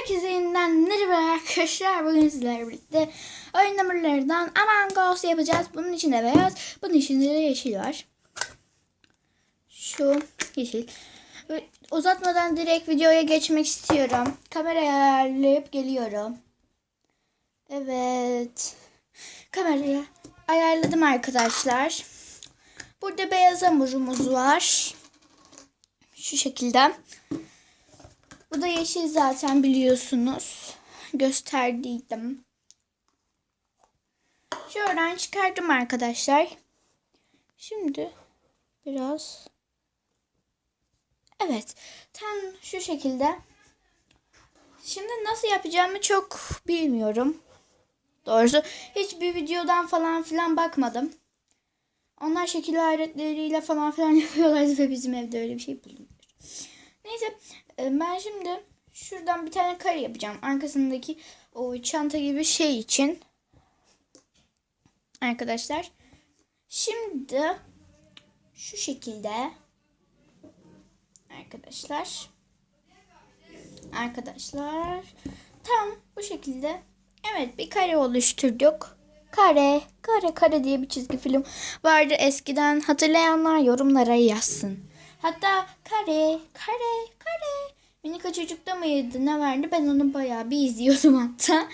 Herkese yeniden merhaba arkadaşlar. Bugün sizlerle birlikte oyun numaralarından Among Us yapacağız. Bunun içinde beyaz, bunun içinde de yeşil var. Şu yeşil. Uzatmadan direkt videoya geçmek istiyorum. Kamerayı ayarlayıp geliyorum. Evet. Kamerayı ayarladım arkadaşlar. Burada beyaz hamurumuz var. Şu şekilde. Bu da yeşil zaten biliyorsunuz. Gösterdiydim. Şuradan çıkardım arkadaşlar. Şimdi biraz Evet. Tam şu şekilde. Şimdi nasıl yapacağımı çok bilmiyorum. Doğrusu hiçbir videodan falan filan bakmadım. Onlar şekil aletleriyle falan filan yapıyorlar ve bizim evde öyle bir şey bulunmuyor. Neyse e, ben şimdi şuradan bir tane kare yapacağım. Arkasındaki o çanta gibi şey için. Arkadaşlar. Şimdi şu şekilde arkadaşlar. Arkadaşlar. Tam bu şekilde. Evet bir kare oluşturduk. Kare, kare, kare diye bir çizgi film vardı eskiden. Hatırlayanlar yorumlara yazsın. Hatta kare, kare, kare. Minika çocukta mıydı ne vardı? Ben onu bayağı bir izliyordum hatta.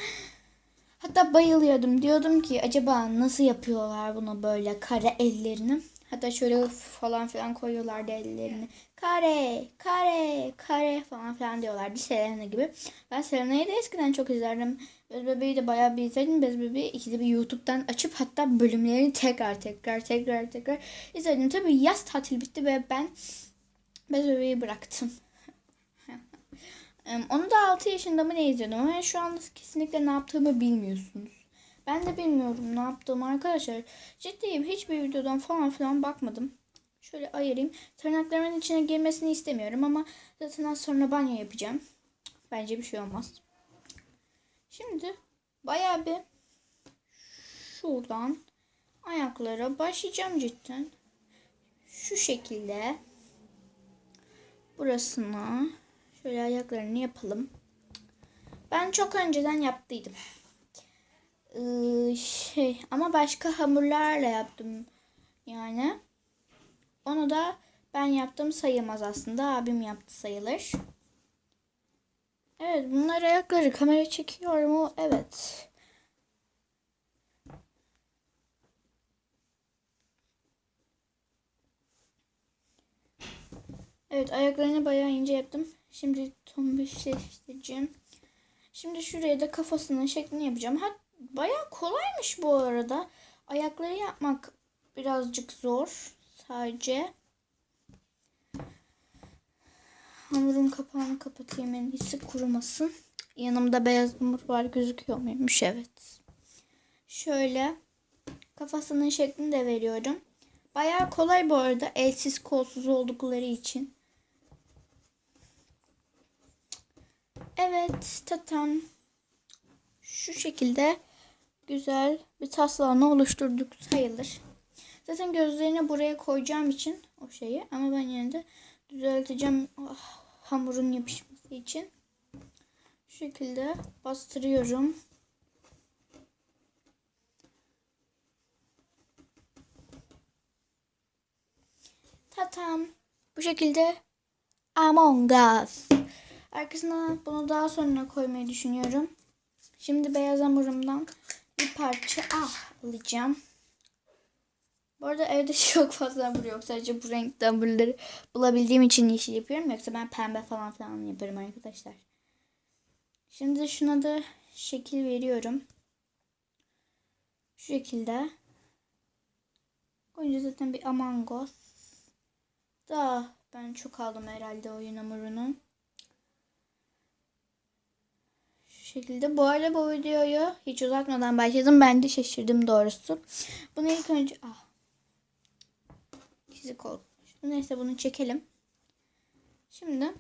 Hatta bayılıyordum. Diyordum ki acaba nasıl yapıyorlar bunu böyle kare ellerini. Hatta şöyle falan filan koyuyorlardı ellerini. Kare, kare, kare falan filan diyorlardı. Selena gibi. Ben Selena'yı da eskiden çok izlerdim. Bez Bebeği de bayağı bir izledim. Bez Bebeği ikide bir YouTube'dan açıp hatta bölümlerini tekrar tekrar tekrar tekrar izledim. Tabii yaz tatil bitti ve ben Bez Bebeği bıraktım. Onu da 6 yaşında mı ne izliyordum ama şu anda kesinlikle ne yaptığımı bilmiyorsunuz. Ben de bilmiyorum ne yaptığımı arkadaşlar. Ciddiyim hiçbir videodan falan filan bakmadım. Şöyle ayırayım. Tırnaklarımın içine girmesini istemiyorum ama zaten az sonra banyo yapacağım. Bence bir şey olmaz. Şimdi bayağı bir şuradan ayaklara başlayacağım cidden. Şu şekilde burasına şöyle ayaklarını yapalım. Ben çok önceden yaptıydım. Ee, şey ama başka hamurlarla yaptım yani. Onu da ben yaptım sayılmaz aslında. Abim yaptı sayılır. Evet bunlar ayakları kamera çekiyor mu? Evet. Evet ayaklarını bayağı ince yaptım. Şimdi tombişleştireceğim. Şimdi şuraya da kafasının şeklini yapacağım. Ha, bayağı kolaymış bu arada. Ayakları yapmak birazcık zor. Sadece hamurun kapağını kapatayım en iyisi kurumasın. Yanımda beyaz hamur var gözüküyor muymuş? Evet. Şöyle kafasının şeklini de veriyorum. Bayağı kolay bu arada elsiz kolsuz oldukları için. Evet tatam şu şekilde güzel bir taslağını oluşturduk sayılır. Zaten gözlerini buraya koyacağım için o şeyi ama ben yine de düzelteceğim ah, hamurun yapışması için. Şu şekilde bastırıyorum. Tatam. Bu şekilde Among Us. Arkasına bunu daha sonra koymayı düşünüyorum. Şimdi beyaz hamurumdan bir parça ah alacağım. Bu arada evde çok fazla hamur yok. Sadece bu renkte hamurları bulabildiğim için yeşil yapıyorum. Yoksa ben pembe falan filan yaparım arkadaşlar. Şimdi şuna da şekil veriyorum. Şu şekilde. Koyunca zaten bir Among Us. Daha ben çok aldım herhalde oyun hamurunu. Şu şekilde. Bu arada bu videoyu hiç uzatmadan başladım. Ben de şaşırdım doğrusu. Bunu ilk önce... Ah. Çizik olmuş. Neyse bunu çekelim. Şimdi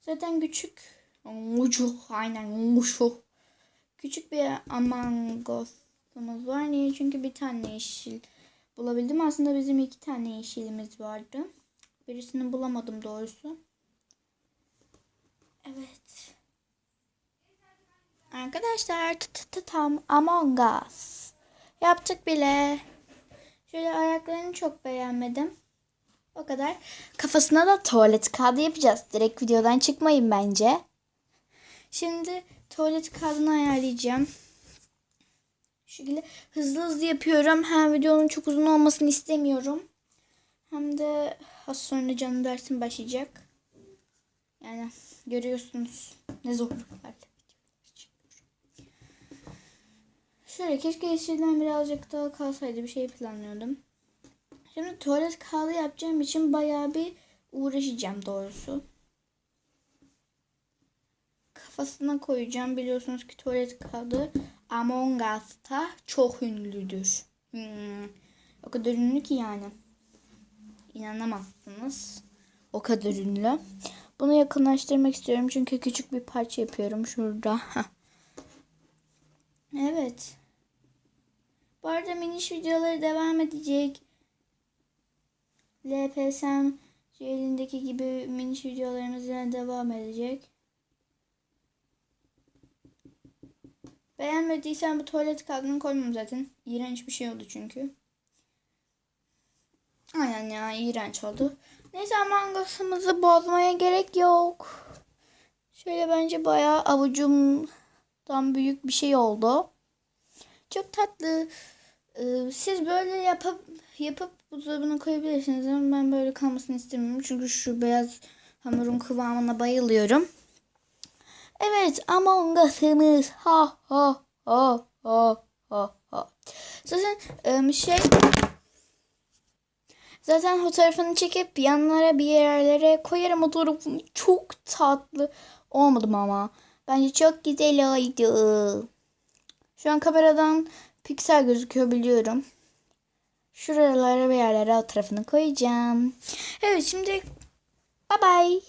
zaten küçük ucu aynen ucu küçük bir Among Us'umuz var. Niye? Çünkü bir tane yeşil bulabildim. Aslında bizim iki tane yeşilimiz vardı. Birisini bulamadım doğrusu. Evet. Arkadaşlar tı tı tam Among Us. Yaptık bile. Şöyle ayaklarını çok beğenmedim. O kadar. Kafasına da tuvalet kağıdı yapacağız. Direkt videodan çıkmayın bence. Şimdi tuvalet kağıdını ayarlayacağım. Şu şekilde hızlı hızlı yapıyorum. Hem videonun çok uzun olmasını istemiyorum. Hem de az sonra canlı dersim başlayacak. Yani görüyorsunuz ne zorluklarla Şöyle keşke yeşilden birazcık daha kalsaydı bir şey planlıyordum. Şimdi tuvalet kağıdı yapacağım için bayağı bir uğraşacağım doğrusu. Kafasına koyacağım. Biliyorsunuz ki tuvalet kağıdı Among Us'ta çok ünlüdür. Hmm. O kadar ünlü ki yani. İnanamazsınız. O kadar ünlü. Bunu yakınlaştırmak istiyorum çünkü küçük bir parça yapıyorum şurada. Evet. Bu arada miniş videoları devam edecek. LPSM elindeki gibi miniş videolarımız yine devam edecek. Beğenmediysen bu tuvalet kağıdını koymam zaten. İğrenç bir şey oldu çünkü. Aynen ya iğrenç oldu. Neyse mangasımızı bozmaya gerek yok. Şöyle bence bayağı avucumdan büyük bir şey oldu. Çok tatlı. Ee, siz böyle yapıp yapıp buzdolabına koyabilirsiniz ama ben böyle kalmasını istemiyorum. Çünkü şu beyaz hamurun kıvamına bayılıyorum. Evet Among Us'ımız. Ha ha ha ha ha ha. Zaten şey zaten fotoğrafını çekip yanlara bir yerlere koyarım fotoğrafını. Çok tatlı. Olmadım ama. Bence çok güzel oldu. Şu an kameradan piksel gözüküyor biliyorum. Şuralara bir yerlere o tarafını koyacağım. Evet şimdi bye bye.